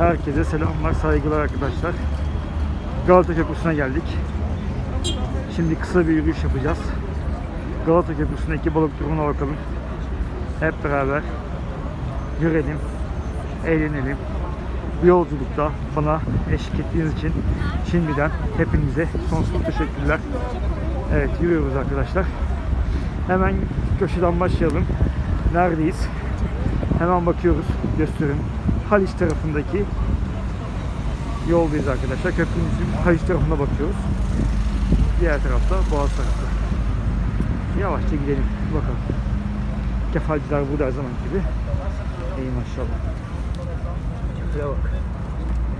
Herkese selamlar, saygılar arkadaşlar. Galata Köprüsü'ne geldik. Şimdi kısa bir yürüyüş yapacağız. Galata Köprüsü'ndeki balık durumuna bakalım. Hep beraber görelim, eğlenelim. Bu yolculukta bana eşlik ettiğiniz için şimdiden hepinize sonsuz teşekkürler. Evet yürüyoruz arkadaşlar. Hemen köşeden başlayalım. Neredeyiz? Hemen bakıyoruz. Gösterin. Haliç tarafındaki yoldayız arkadaşlar. Köprümüzün Haliç tarafına bakıyoruz. Diğer tarafta Boğaz tarafı. Yavaşça gidelim. Bakalım. Kefalciler burada her zaman gibi. İyi maşallah. Çatıya bak.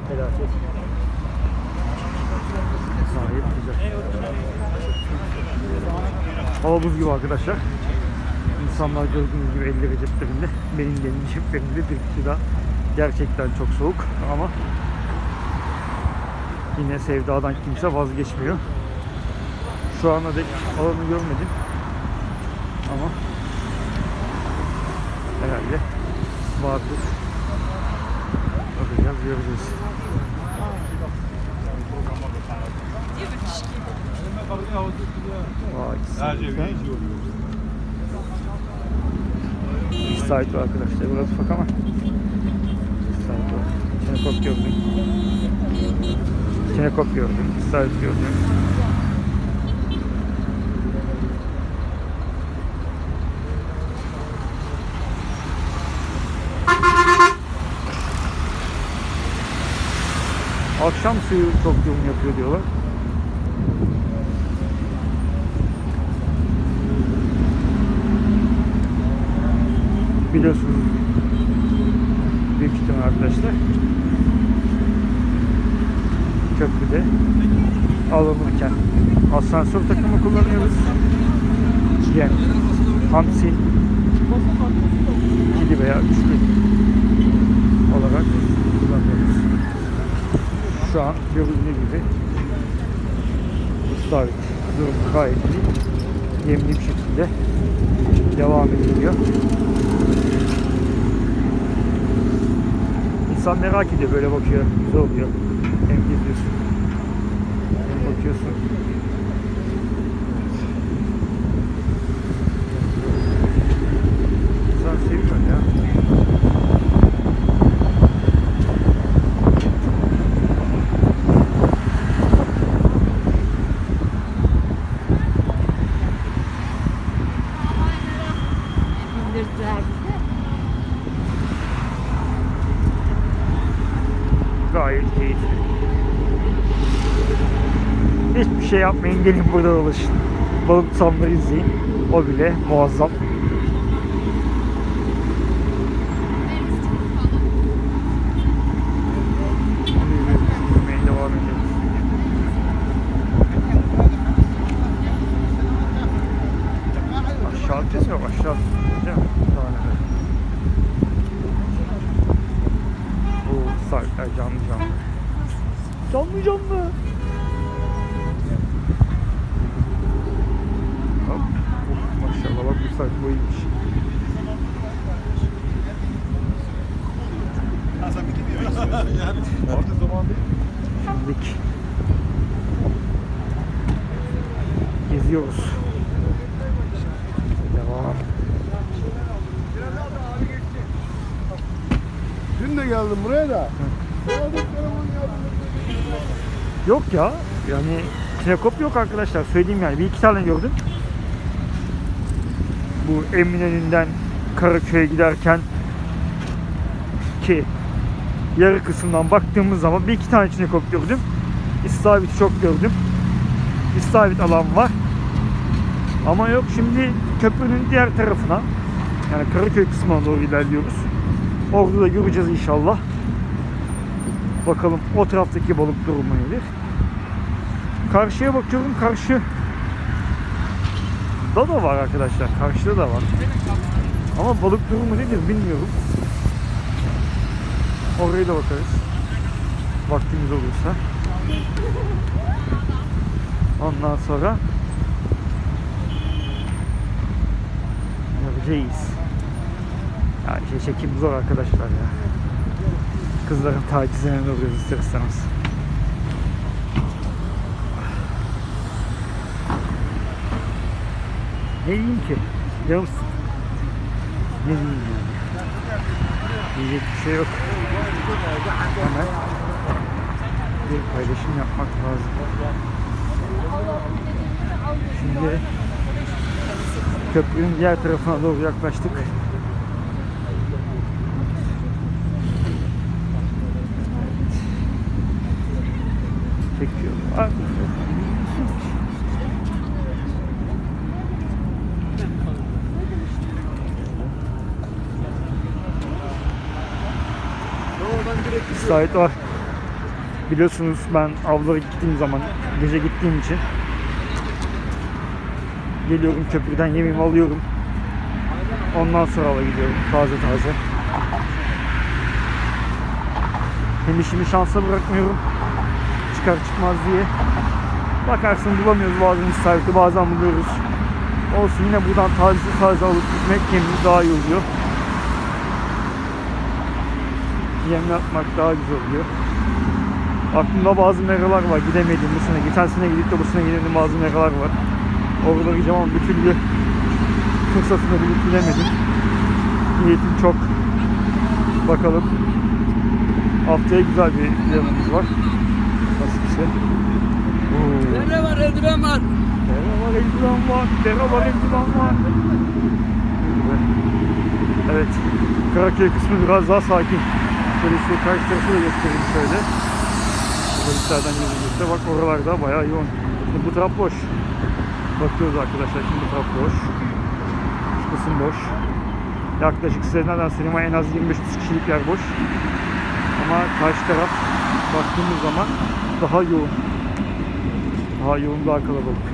Felaket. Gayet güzel. Hava buz gibi arkadaşlar. İnsanlar gördüğünüz gibi elleri ceplerinde. Benim de elim ceplerimde bir kişi daha. Gerçekten çok soğuk ama yine sevdadan kimse vazgeçmiyor. Şu ana dek alanı görmedim. Ama herhalde vardır. Bakacağız, göreceğiz. Vay, güzel. Müsait var arkadaşlar. Burası ufak ama. Müsait var. Çinekop gördüm. Çinekop gördüm. Müsait gördüm. Akşam suyu çok yoğun yapıyor diyorlar. Biliyorsunuz büyük ihtimal arkadaşlar köprüde alınırken asansör takımı kullanıyoruz. Yani hamsi ikili veya üçlü olarak kullanıyoruz. Şu an görüldüğü gibi istavrit durum gayet iyi. Yemli bir şekilde devam ediliyor. İnsan merak ediyor böyle bakıyor. Güzel oluyor. Hem geziyorsun. Hem bakıyorsun. İnsan seviyor ya. Gayet keyifli. Hiçbir şey yapmayın gelin burada dolaşın. Balık tutanları izleyin. O bile muazzam. Bak bu saat boyuymuş. Şimdilik geziyoruz. Devam. Dün de geldim buraya da. Yok ya. Yani Kinekop yok arkadaşlar. Söyleyeyim yani. Bir iki tane gördüm. Bu Eminönü'nden Karaköy'e giderken ki yarı kısımdan baktığımız zaman bir iki tane Çinekop gördüm. İstavrit çok gördüm. İstavrit alan var. Ama yok şimdi köprünün diğer tarafına yani Karaköy kısmına doğru ilerliyoruz. Orada da göreceğiz inşallah. Bakalım o taraftaki balık durumu nedir? Karşıya bakıyorum. Karşı da da var arkadaşlar. Karşıda da var. Ama balık durumu nedir bilmiyorum. Oraya da bakarız. Vaktimiz olursa. Ondan sonra göreceğiz. Ya şey çekim zor arkadaşlar ya. Kızların tacizine uğruyoruz ister istemez. Ne diyeyim ki? Musun? Ne diyeyim yani? Diyecek bir şey yok. Hemen bir paylaşım yapmak lazım. Şimdi köprünün diğer tarafına doğru yaklaştık. Çekiyor. Müsait var. Biliyorsunuz ben avlara gittiğim zaman, gece gittiğim için geliyorum köprüden yemeğimi alıyorum. Ondan sonra ava gidiyorum taze taze. Hem işimi şansa bırakmıyorum. Çıkar çıkmaz diye. Bakarsın bulamıyoruz bazen istavrit'i bazen buluyoruz. Olsun yine buradan taze taze alıp gitmek kendimiz daha iyi oluyor. Yem yapmak daha güzel oluyor. Aklımda bazı meralar var gidemediğim bu sene. Geçen sene gidip de bu sene gidemediğim bazı meralar var. Oralara gideceğim ama bir türlü fırsatını bulup gidemedim. Niyetim çok. Bakalım. Haftaya güzel bir planımız var. Nasipse. Dere var, eldiven var. Dere var, eldiven var. Dere var, eldiven var. Evet. Karaköy kısmı biraz daha sakin. Şöyle karşı tarafı da göstereyim şöyle. Polislerden yürüyüşte bak oralarda bayağı yoğun. Şimdi bu taraf boş. Bakıyoruz arkadaşlar şimdi bu taraf boş. Şu kısım boş. Yaklaşık söyleyeyim ama en az 25 kişilik yer boş. Ama karşı taraf baktığımız zaman daha yoğun. Daha yoğun daha kalabalık.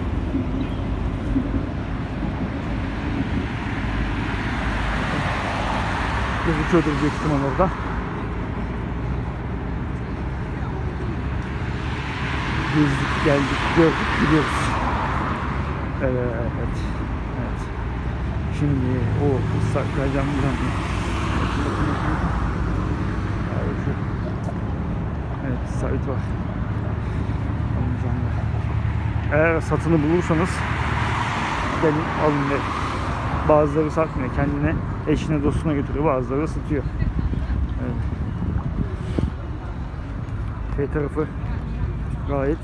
Gözüküyordur büyük ihtimal orada. Gezdik, geldik, gördük, gidiyoruz. Evet, evet. Şimdi o saklayacağım buradan. Evet, sabit var. Eğer satını bulursanız gelin alın derim. Bazıları satmıyor. Kendine, eşine, dostuna götürüyor. Bazıları satıyor. Evet. Şey tarafı gayet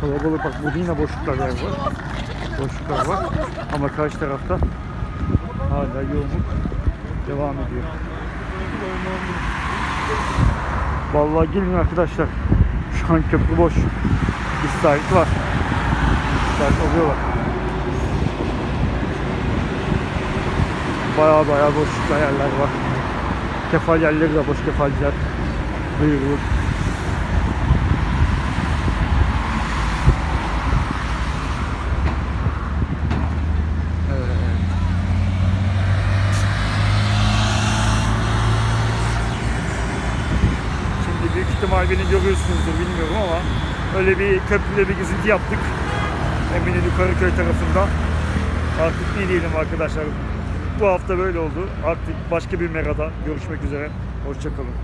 kalabalık. Bak burada yine boşluklar var. Boşluklar var. Ama karşı tarafta hala yoğunluk devam ediyor. Vallahi gelin arkadaşlar. Şu an köprü boş. İstavrit var. İstavrit alıyorlar. Baya baya boşlukta yerler var. Kefal yerleri de boş kefalciler. Buyurun. Evet. Şimdi büyük ihtimal beni görüyorsunuzdur bilmiyorum ama öyle bir köprüde bir gezinti yaptık. Eminönü Karaköy tarafında. Artık ne diyelim arkadaşlar. Bu hafta böyle oldu. Artık başka bir merada görüşmek üzere. Hoşçakalın.